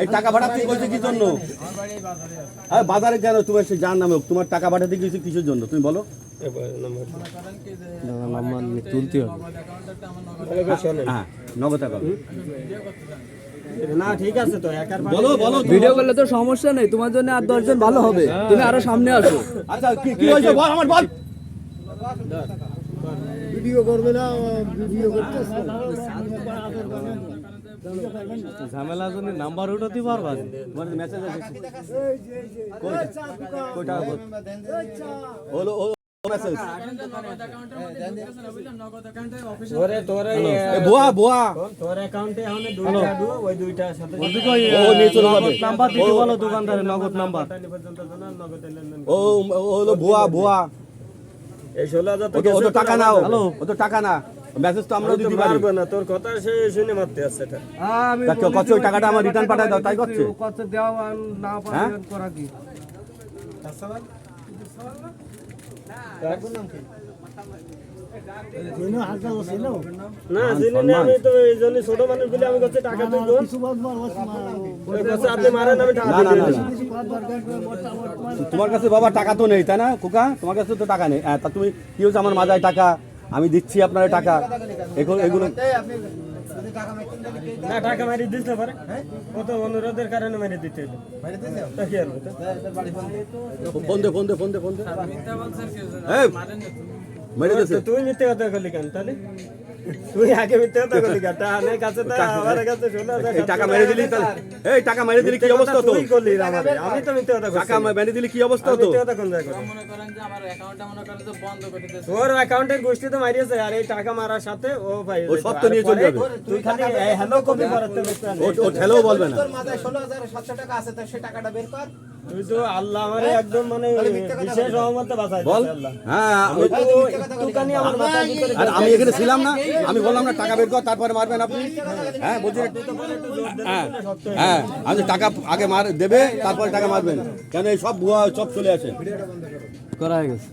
এই টাকা পাঠাতে কইছে কি জন্য? হ্যাঁ বাজারে কেন? তোমার সে যার নামে তোমার টাকা পাঠাতে গেছে কিসের জন্য? তুমি বলো। তুলতে হবে হ্যাঁ নগদ টাকা। না ঠিক আছে তো বলো বলো ভিডিও করলে তো সমস্যা নেই তোমার জন্য আর দশজন ভালো হবে। তুমি আরও সামনে আসো। আচ্ছা কি কি হয়েছে? বল আমার বল। ভিডিও করবে না ভিডিও করতে ঝামেলা জন্য নাম্বার উঠাতে পারবা তোমার মেসেজ টাকা বল হলো মেসেজ তোরে এ বুয়া বুয়া। তোর অ্যাকাউন্টে এখন দুইটা দু ওই দুইটার সাথে ও নিয়ে চলে যাবে নাম্বার দিতে বলো দোকানদারের নগদ নাম্বার। ও ও হলো বুয়া বুয়া। এই ষোলো হাজার ও তো টাকা নাও। ও তো টাকা না। মেসেজ তো আমরাও দিতে পারি। না তোর কথা সে শুনে মারতে আসছে এটা। আমি ওই টাকাটা আমার রিটার্ন পাঠায় দাও তাই করছে? কত আর না হ্যাঁ? করা কি? না না আমি তো এই জন্য ছোট মানুষ বলে আমি কাছে টাকা ওই কাছে আপনি মারেন আমি তোমার কাছে বাবা টাকা তো নেই তাই না কুকা তোমার কাছে তো টাকা নেই। হ্যাঁ তা তুমি কি হচ্ছে আমার মাজায় টাকা? আমি দিচ্ছি আপনার টাকা। এখন এগুলো না টাকা মারি দিতে না পারে। কত অনুরোধের কারণে মেরে দিতে হলো তা কি আর হতো? ফোন দে ফোন দে ফোন দে ফোন দে। এই, মেরে তো তুই মিথ্যে কথা করলি কেন তাহলে? তুই আগে মিথ্যে কথা করলি কেন? টাকা নেই কাছে তা আমার কাছে হাজার টাকা মেরে দিলি তাহলে। এই টাকা মেরে দিলি কি অবস্থা হতো তুই করলি আমারে। আমি তো মিথ্যে কথা টাকা মেরে দিলি কি অবস্থা মিথ্যে কথা কোন জায়গায় করলাম? তোর অ্যাকাউন্টের গোষ্ঠী তো মারিয়েছে আর এই টাকা মারার সাথে ও ভাই ও সত্য নিয়ে চলে যাবে। তুই খালি হ্যালো কপি করাতে ও ও ঠেলেও বলবে না। তোর মাথায় ষোলো হাজার সাতশো টাকা আছে তো সে টাকাটা বের কর। তুই তো আল্লাহ আমারে একদম মানে বিশেষ রহমতে বাঁচাই বল। হ্যাঁ আমি তো একটুখানি আমার মাথায় ভিতরে আর আমি এখানে ছিলাম না। আমি বললাম না টাকা বের কর তারপরে মারবেন আপনি। হ্যাঁ বলছি হ্যাঁ হ্যাঁ আমি টাকা আগে মার দেবে তারপরে টাকা মারবেন। কেন এই সব ভুয়া সব চলে আসে। করা হয়ে গেছে।